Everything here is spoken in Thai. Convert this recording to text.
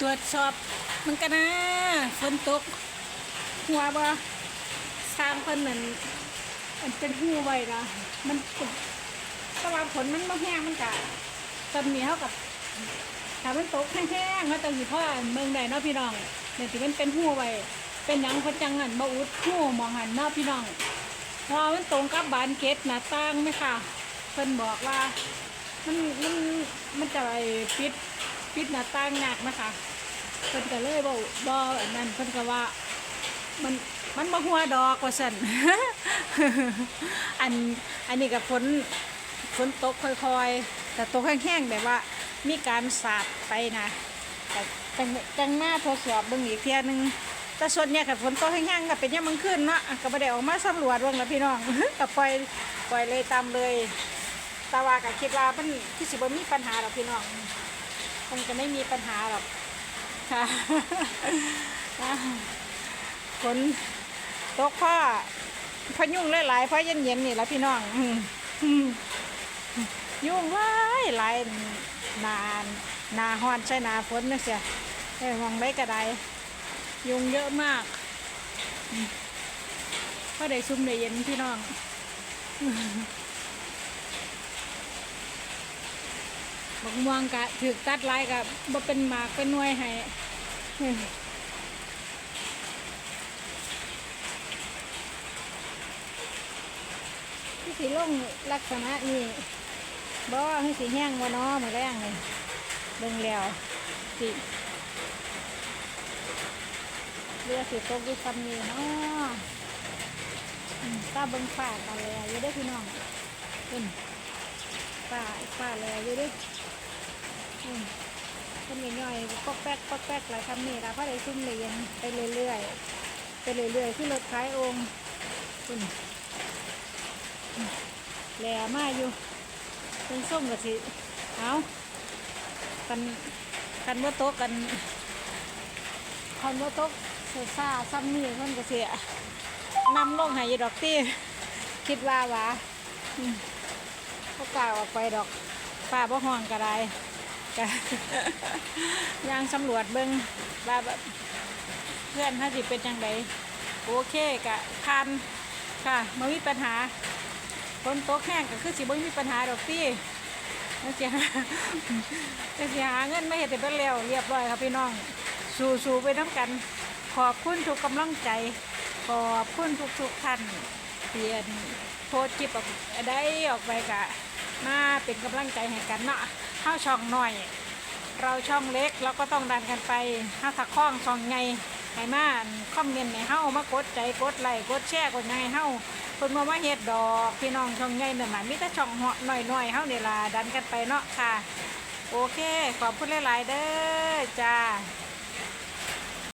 ตรวจสอบมันกันนะฝนตก หัวบ่สร้างเพิ่นนั่นมันเป็นหูไว้นะมันเป็นแต่ว่าฝนมันบ่แห้งมันกะตำหนิเท่ากับถ้ามันตกแห้งๆแล้วตำหนิพ่อเมืองใดเนาะพี่น้องเนี่ยที่มันเป็นหูไว้ เป็นหยังเพิ่นจังหันบ่อุดหูมองหันเนาะพี่น้อง พอมันตรงกับบานเกตหน้าต่างไหมค่ะเพิ่นบอกว่ามันมันมันจะไปปิด ปิดหน้าต่างหนักนะคะเพิ่นก็เลยบอกบออันนั้นเพิ่นก็ว่ามันมันบ่หัวดอกว่าซั่นอันอันนี้ก็ฝนฝนตกค่อยๆ แต่ตกแห้งๆแบบว่ามีการสาดไปนะแต่จังจังหน้าทดสอบเบิ่งอีกเทียหนึงแต่ส่วนเนี่ยกับฝนตกแห้งๆก็เป็นยามมันขึ้นเนาะอะก็บ่ได้ออกมาสำรวจเบิ่งแล้วพี่น้องก็ปล่อยปล่อยเลยตามเลยแต่ว่าก็คิดว่ามันที่สิบ่มีปัญหาหรอกพี่น้อง คงจะไม่มีปัญหาหรอกค่ะฝนตกพ่อพยุ่งหลายๆพราะเย็นๆนี่และพี่น้องยุ่งหลายหลายนานนาฮอนใช่นาฝนนะเสียได้มองได้กระไดยุงเยอะมากอืมพอได้ซุ่มได้เย็นพี่น้อง บักม่วงกะถือตัดลายกะบ่เป็นหมากเป็นหน่วยให้ที่สีลงลักษณะนี้บ่ให้สีแห้งบ่เนาะมื้อแรงเลยเบิ่งแล้วสิเรือสิตกอยู่ซ้ำนี้เนาะอืมตาเบิ่งฟ้ากันเลยอยู่เด้พี่น้องเพิ่นป้าป้าเลยอยู่ดิ อืมเป็นย่อยๆปอกแป๊กปอกแป๊กหลายคำนี่ละเพราะได้ซุ่มเรียนไปเรื่อยๆ ไปเรื่อยๆที่รถขายองค์คุณแหล่มาอยู่เป็นส้มกับสิเอากันกันว่าโต๊ะกันคันว่าโต๊ะเสียซ่าซ้ำนี่มันก็เสียนำลงหายดอกตี้คิดว่าวะก็กล่าวออกไปดอกป้าบ่ห่วงกระไร กะยางสำรวจเบิงว่าแบบเพื่อนถ้าสิเป็นจังไดโอเคกะทันค่ะไม่มีปัญหาคนโต๊ะแห้งก็คือสิบ่มีปัญหาดอกพี่นั่นสิหานั่นสิหาเงินไม่เห็นแต่เป็นแล้วเรียบร้อยครับพี่น้อง สู้ๆไปน้ำกัน ขอบคุณทุกกำลังใจ ขอบคุณทุกๆท่านเปลี่ยนโพสต์คลิปออกได้ออกไปกะมาเป็นกำลังใจให้กันเนาะ เข้าช่องหน่อย เราช่องเล็กเราก็ต้องดันกันไปถ้าถักข้องช่องไงไห้มาคอมเมนต์ให้เฮามากดใจกดไลค์กดแชร์กดหยังให้เฮาคนมามาเฮ็ดดอกพี่น้องช่องใหญ่นั่นน่ะมิถ้าช่องเหาะหน่อยๆเฮาเนี่ล่ะดันกันไปเนาะค่ะ โอเค ขอบคุณหลายๆเด้อจ้า